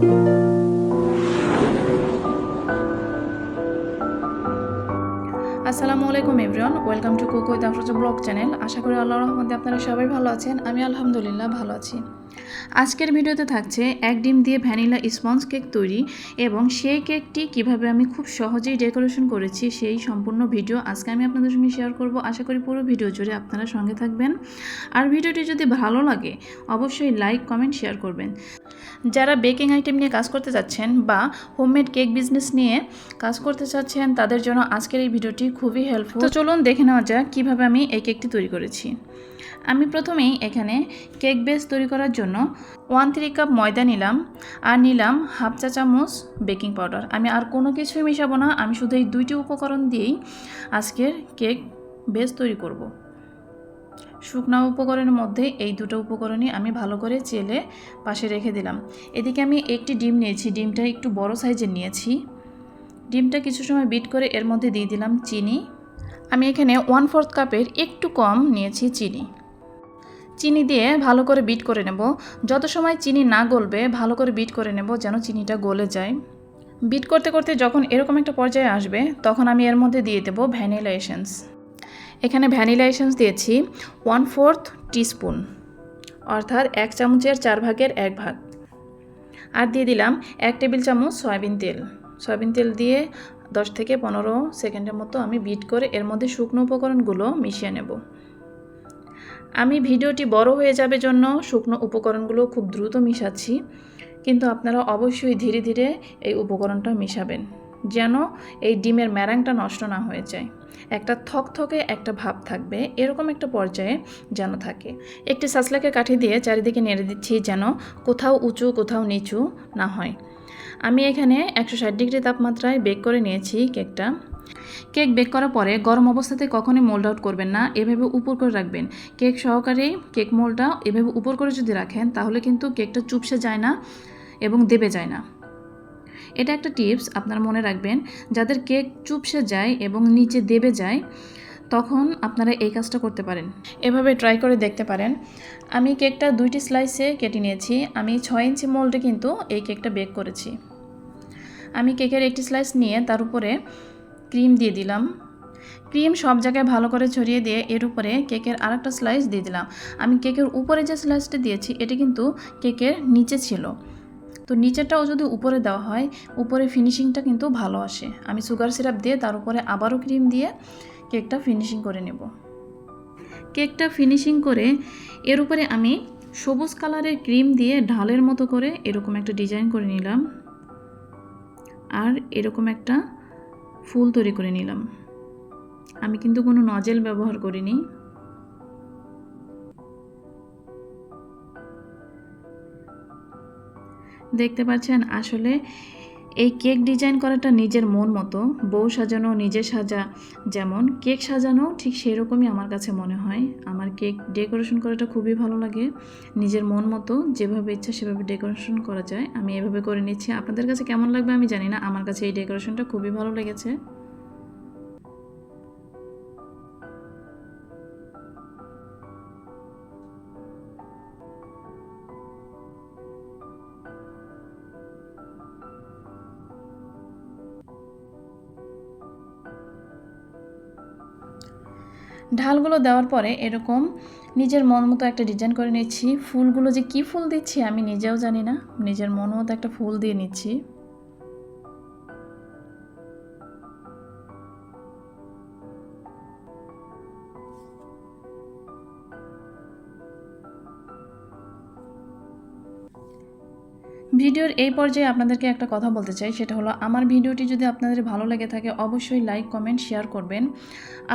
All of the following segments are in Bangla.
Música আসসালামু আলাইকুম everyone, welcome to cook with Afroza blog channel. আশা করি আল্লাহ রহমতে আপনারা সবাই ভালো আছেন, আমি আলহামদুলিল্লাহ ভালো আছি। আজকের ভিডিওতে থাকছে এক ডিম দিয়ে ভ্যানিলা স্পঞ্জ কেক তৈরি এবং সেই কেকটি কীভাবে আমি খুব সহজেই ডেকোরেশন করেছি সেই সম্পূর্ণ ভিডিও আজকে আমি আপনাদের সঙ্গে শেয়ার করব। আশা করি পুরো ভিডিও জুড়ে আপনারা সঙ্গে থাকবেন। আর ভিডিওটি যদি ভালো লাগে, অবশ্যই লাইক, কমেন্ট, শেয়ার করবেন। যারা বেকিং আইটেম নিয়ে কাজ করতে চাচ্ছেন বা হোমমেড কেক বিজনেস নিয়ে কাজ করতে চাচ্ছেন, তাদের জন্য আজকের এই ভিডিওটি খুবই হেল্পফুল তো চলুন দেখে নেওয়া যাক কীভাবে আমি এই কেকটি তৈরি করেছি। আমি প্রথমেই এখানে কেক বেস তৈরি করার জন্য ওয়ান থ্রি কাপ ময়দা নিলাম আর নিলাম হাফ চা চামচ বেকিং পাউডার আমি আর কোনো কিছুই মেশাবো না, আমি শুধু এই দুইটি উপকরণ দিয়েই আজকের কেক বেস তৈরি করব। শুকনা উপকরণের মধ্যে এই দুটো উপকরণই আমি ভালো করে চেলে পাশে রেখে দিলাম। এদিকে আমি একটি ডিম নিয়েছি, ডিমটা একটু বড় সাইজের নিয়েছি। ডিমটা কিছু সময় বিট করে এর মধ্যে দিয়ে দিলাম চিনি। আমি এখানে ওয়ান ফোর্থ কাপের একটু কম নিয়েছি চিনি। চিনি দিয়ে ভালো করে বিট করে নেব। যত সময় চিনি না গলবে, ভালো করে বিট করে নেব যেন চিনিটা গলে যায়। বিট করতে করতে যখন এরকম একটা পর্যায়ে আসবে, তখন আমি এর মধ্যে দিয়ে দেবো ভ্যানিলা এসেন্স। এখানে ভ্যানিলা এসেন্স দিয়েছি ওয়ান ফোর্থ টিস্পুন, অর্থাৎ এক চামচের চার ভাগের এক ভাগ। আর দিয়ে দিলাম এক টেবিল চামচ সয়াবিন তেল। সয়াবিন তেল দিয়ে দশ থেকে পনেরো সেকেন্ডের মতো আমি বিট করে এর মধ্যে শুকনো উপকরণগুলো মিশিয়ে নেব। আমি ভিডিওটি বড় হয়ে যাবে জন্য শুকনো উপকরণগুলো খুব দ্রুত মিশাচ্ছি, কিন্তু আপনারা অবশ্যই ধীরে ধীরে এই উপকরণটা মিশাবেন, যেন এই ডিমের ম্যারাংটা নষ্ট না হয়ে যায়। একটা থকথকে একটা ভাব থাকবে, এরকম একটা পর্যায়ে যেন থাকে। একটি সাসলাকে কাঠি দিয়ে চারিদিকে নেড়ে দিচ্ছি যেন কোথাও উঁচু কোথাও নিচু না হয়। আমি এখানে একশো ষাট ডিগ্রি তাপমাত্রায় বেক করে নিয়েছি কেকটা। কেক বেক করার পরে গরম অবস্থাতে কখনোই মোল্ড আউট করবেন না, এভাবে উপর করে রাখবেন। কেক সহকারেই কেক মোল্ডটা এভাবে উপর করে যদি রাখেন, তাহলে কিন্তু কেকটা চুপসে যায় না এবং দেবে যায় না। এটা একটা টিপস আপনার মনে রাখবেন, যাদের কেক চুপসে যায় এবং নিচে দেবে যায় তখন আপনারা এই কাজটা করতে পারেন। এভাবে ট্রাই করে দেখতে পারেন। আমি কেকটা দুইটি স্লাইসে কেটে নিয়েছি। আমি ছয় ইঞ্চি মোল্ডে কিন্তু এই কেকটা বেক করেছি। আমি কেকের একটি স্লাইস নিয়ে তার উপরে ক্রিম দিয়ে দিলাম। ক্রিম সব জায়গায় ভালো করে ছড়িয়ে দিয়ে এর উপরে কেকের আরেকটা স্লাইস দিয়ে দিলাম। আমি কেকের উপরে যে স্লাইসটা দিয়েছি, এটা কিন্তু কেকের নিচে ছিল। তো নিচেরটাও যদি উপরে দেওয়া হয়, উপরে ফিনিশিংটা কিন্তু ভালো আসে। আমি সুগার সিরাপ দিয়ে তার উপরে আবারও ক্রিম দিয়ে কেকটা ফিনিশিং করে নেব। কেকটা ফিনিশিং করে এর উপরে আমি সবুজ কালারের ক্রিম দিয়ে ঢালের মতো করে এরকম একটা ডিজাইন করে নিলাম। আর এরকম একটা ফুল তৈরি করে নিলাম। আমি কিন্তু কোনো নজেল ব্যবহার করিনি। দেখতে পাচ্ছেন, আসলে এই কেক ডিজাইন করাটা নিজের মন মতো, বউ সাজানো নিজে সাজা যেমন, কেক সাজানো ঠিক সেরকমই আমার কাছে মনে হয়। আমার কেক ডেকোরেশন করাটা খুবই ভালো লাগে, নিজের মন মতো যেভাবে ইচ্ছা সেভাবে ডেকোরেশন করা যায়। আমি এভাবে করে নিচ্ছি। আপনাদের কাছে কেমন লাগবে আমি জানি না, আমার কাছে এই ডেকোরেশনটা খুবই ভালো লেগেছে। ঢালগুলো দেওয়ার পরে এরকম নিজের মন মতো একটা ডিজাইন করে নিচ্ছি। ফুলগুলো যে কি ফুল দিচ্ছি আমি নিজেও জানি না। নিজের মন মতো একটা ফুল দিয়ে নিচ্ছি। ভিডিওর এই পর্যায়ে আপনাদেরকে একটা কথা বলতে চাই, সেটা হলো আমার ভিডিওটি যদি আপনাদের ভালো লেগে থাকে, অবশ্যই লাইক, কমেন্ট, শেয়ার করবেন।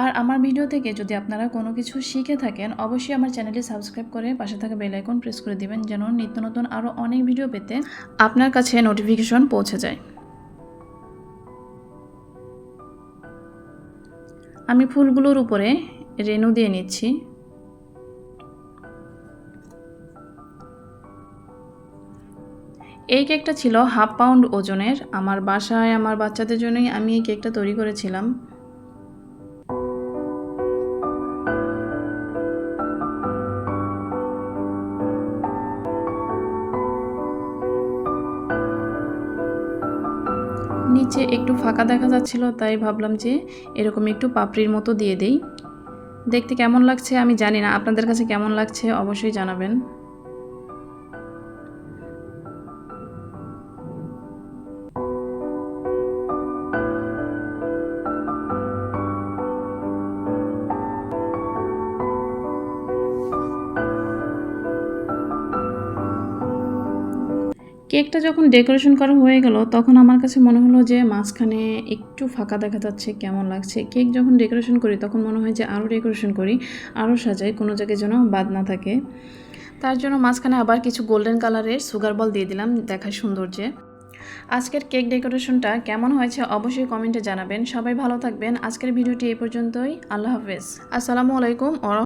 আর আমার ভিডিও থেকে যদি আপনারা কোনো কিছু শিখে থাকেন, অবশ্যই আমার চ্যানেলটি সাবস্ক্রাইব করে পাশে থাকা বেল আইকন প্রেস করে দিবেন, যেন নিত্য নতুন আরও অনেক ভিডিও পেতে আপনার কাছে নোটিফিকেশন পৌঁছে যায়। আমি ফুলগুলোর উপরে রেনু দিয়ে নিচ্ছি। এই কেকটা ছিল হাফ পাউন্ড ওজনের। আমার বাসায় আমার বাচ্চাদের জন্যই আমি এই কেকটা তৈরি করেছিলাম। নিচে একটু ফাঁকা দেখা যাচ্ছিল, তাই ভাবলাম যে এরকম একটু পাপড়ির মতো দিয়ে দেই। দেখতে কেমন লাগছে আমি জানি না, আপনাদের কাছে কেমন লাগছে অবশ্যই জানাবেন। কেকটা যখন ডেকোরেশন করা হয়ে গেল, তখন আমার কাছে মনে হলো যে মাঝখানে একটু ফাঁকা দেখা যাচ্ছে, কেমন লাগছে। কেক যখন ডেকোরেশন করি, তখন মনে হয় যে আরও ডেকোরেশন করি আরও সাজাই, কোনো জায়গায় যেন বাদ না থাকে। তার জন্য মাঝখানে আবার কিছু গোল্ডেন কালারের সুগার বল দিয়ে দিলাম, দেখার সৌন্দর্যে। আজকের কেক ডেকোরেশনটা কেমন হয়েছে অবশ্যই কমেন্টে জানাবেন। সবাই ভালো থাকবেন। আজকের ভিডিওটি এই পর্যন্তই। আল্লাহ হাফেজ। আসসালামু আলাইকুম।